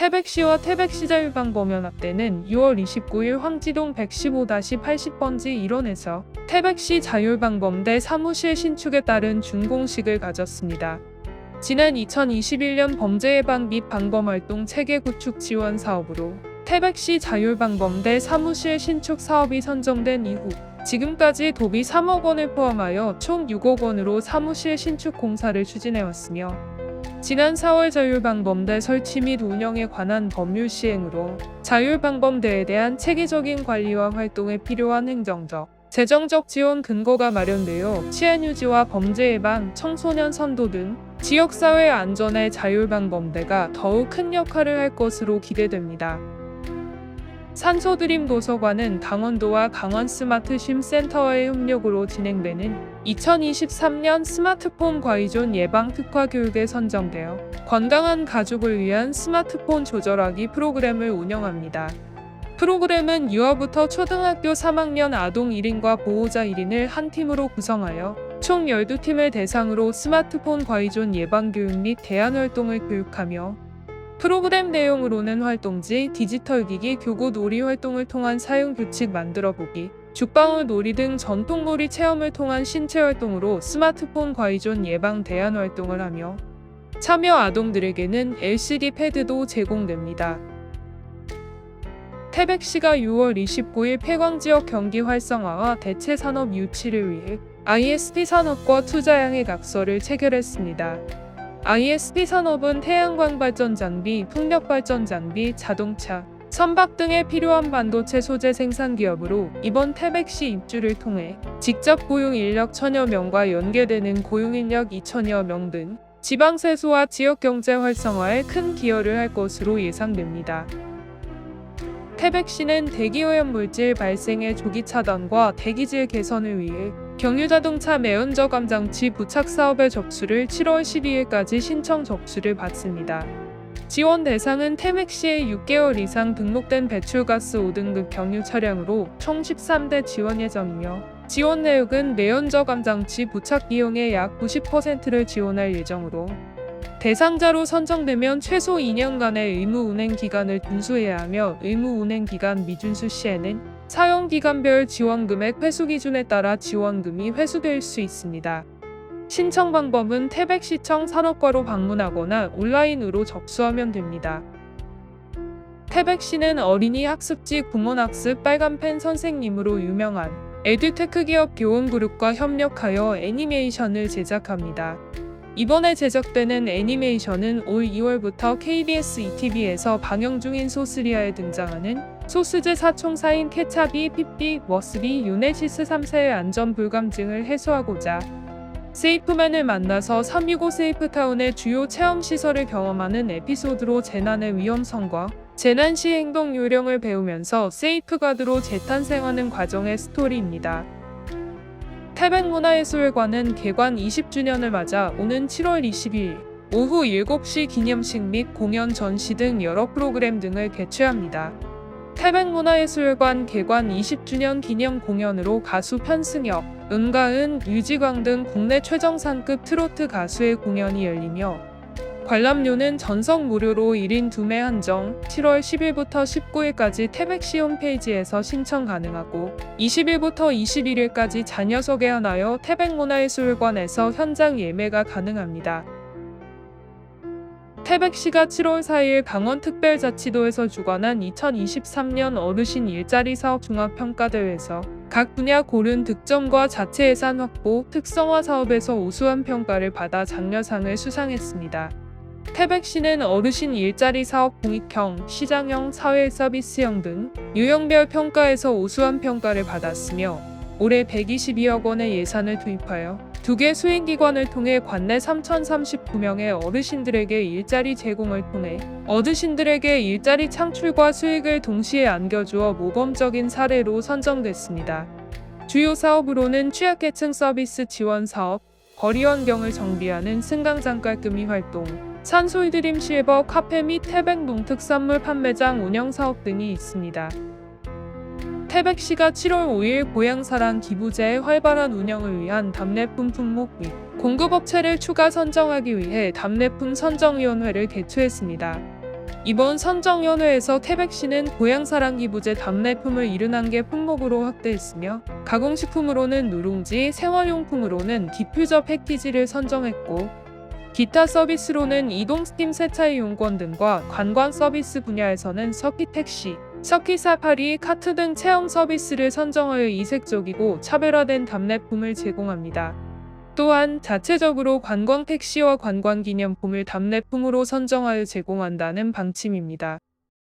태백시와 태백시 자율방범연합대는 6월 29일 황지동 115-80번지 일원에서 태백시 자율방범대 사무실 신축에 따른 준공식을 가졌습니다. 지난 2021년 범죄 예방 및 방범활동 체계 구축 지원 사업으로 태백시 자율방범대 사무실 신축 사업이 선정된 이후 지금까지 도비 3억 원을 포함하여 총 6억 원으로 사무실 신축 공사를 추진해왔으며 지난 4월 자율방범대 설치 및 운영에 관한 법률 시행으로 자율방범대에 대한 체계적인 관리와 활동에 필요한 행정적, 재정적 지원 근거가 마련되어 치안 유지와 범죄 예방, 청소년 선도 등 지역사회 안전에 자율방범대가 더욱 큰 역할을 할 것으로 기대됩니다. 산소드림 도서관은 강원도와 강원 스마트 쉼 센터와의 협력으로 진행되는 2023년 스마트폰 과의존 예방 특화 교육에 선정되어 건강한 가족을 위한 스마트폰 조절하기 프로그램을 운영합니다. 프로그램은 유아부터 초등학교 3학년 아동 1인과 보호자 1인을 한 팀으로 구성하여 총 12팀을 대상으로 스마트폰 과의존 예방 교육 및 대안 활동을 교육하며 프로그램 내용으로는 활동지, 디지털 기기, 교구 놀이 활동을 통한 사용 규칙 만들어 보기, 죽방울 놀이 등 전통 놀이 체험을 통한 신체 활동으로 스마트폰 과의존 예방 대안 활동을 하며 참여 아동들에게는 LCD 패드도 제공됩니다. 태백시가 6월 29일 폐광 지역 경기 활성화와 대체 산업 유치를 위해 ISP 산업과 투자양의 각서를 체결했습니다. ISP 산업은 태양광 발전 장비, 풍력 발전 장비, 자동차, 선박 등에 필요한 반도체 소재 생산 기업으로 이번 태백시 입주를 통해 직접 고용 인력 천여 명과 연계되는 고용 인력 2천여 명 등 지방 세소와 지역 경제 활성화에 큰 기여를 할 것으로 예상됩니다. 태백시는 대기오염 물질 발생의 조기 차단과 대기질 개선을 위해 경유자동차 매연저감 장치 부착 사업의 접수를 7월 12일까지 신청 접수를 받습니다. 지원 대상은 태맥시에 6개월 이상 등록된 배출가스 5등급 경유 차량으로 총 13대 지원 예정이며 지원 내역은 매연저감 장치 부착 비용의 약 90%를 지원할 예정으로 대상자로 선정되면 최소 2년간의 의무 운행 기간을 준수해야 하며 의무 운행 기간 미준수 시에는 사용 기간별 지원 금액 회수 기준에 따라 지원금이 회수될 수 있습니다. 신청 방법은 태백시청 산업과로 방문하거나 온라인으로 접수하면 됩니다. 태백시는 어린이 학습지 구몬학습 빨간펜 선생님으로 유명한 에듀테크 기업 교원그룹과 협력하여 애니메이션을 제작합니다. 이번에 제작되는 애니메이션은 올 2월부터 KBS ETV에서 방영 중인 소스리아에 등장하는 소스제 사총사인 케차비, 핍비, 머스비, 유네시스 3세의 안전 불감증을 해소하고자 세이프맨을 만나서 365 세이프타운의 주요 체험 시설을 경험하는 에피소드로 재난의 위험성과 재난 시 행동 요령을 배우면서 세이프가드로 재탄생하는 과정의 스토리입니다. 태백문화예술관은 개관 20주년을 맞아 오는 7월 22일 오후 7시 기념식 및 공연 전시 등 여러 프로그램 등을 개최합니다. 태백문화예술관 개관 20주년 기념 공연으로 가수 편승혁, 은가은, 유지광 등 국내 최정상급 트로트 가수의 공연이 열리며 관람료는 전석 무료로 1인 2매 한정 7월 10일부터 19일까지 태백시 홈페이지에서 신청 가능하고 20일부터 21일까지 자녀 소개하나요 태백문화예술관에서 현장 예매가 가능합니다. 태백시가 7월 4일 강원특별자치도에서 주관한 2023년 어르신 일자리 사업 종합평가대회에서 각 분야 고른 득점과 자체 예산 확보, 특성화 사업에서 우수한 평가를 받아 장려상을 수상했습니다. 태백시는 어르신 일자리 사업 공익형, 시장형, 사회 서비스형 등 유형별 평가에서 우수한 평가를 받았으며 올해 122억 원의 예산을 투입하여 두 개 수행기관을 통해 관내 3,039명의 어르신들에게 일자리 제공을 통해 어르신들에게 일자리 창출과 수익을 동시에 안겨주어 모범적인 사례로 선정됐습니다. 주요 사업으로는 취약계층 서비스 지원 사업, 거리 환경을 정비하는 승강장 깔끔히 활동, 산소이드림 실버 카페 및 태백 농 특산물 판매장 운영 사업 등이 있습니다. 태백시가 7월 5일 고향사랑 기부제의 활발한 운영을 위한 답례품 품목 및 공급업체를 추가 선정하기 위해 답례품 선정위원회를 개최했습니다. 이번 선정연회에서 태백시는 고향사랑 기 부재 답례품을 71개 품목으로 확대했으며 가공식품으로는 누룽지, 생활용품으로는 디퓨저 패키지를 선정했고 기타 서비스로는 이동 스팀 세차 이용권 등과 관광 서비스 분야에서는 서킷 택시, 서킷 사 파리, 카트 등 체험 서비스를 선정하여 이색적이고 차별화된 답례품을 제공합니다. 또한 자체적으로 관광 택시와 관광 기념품을 답례품으로 선정하여 제공한다는 방침입니다.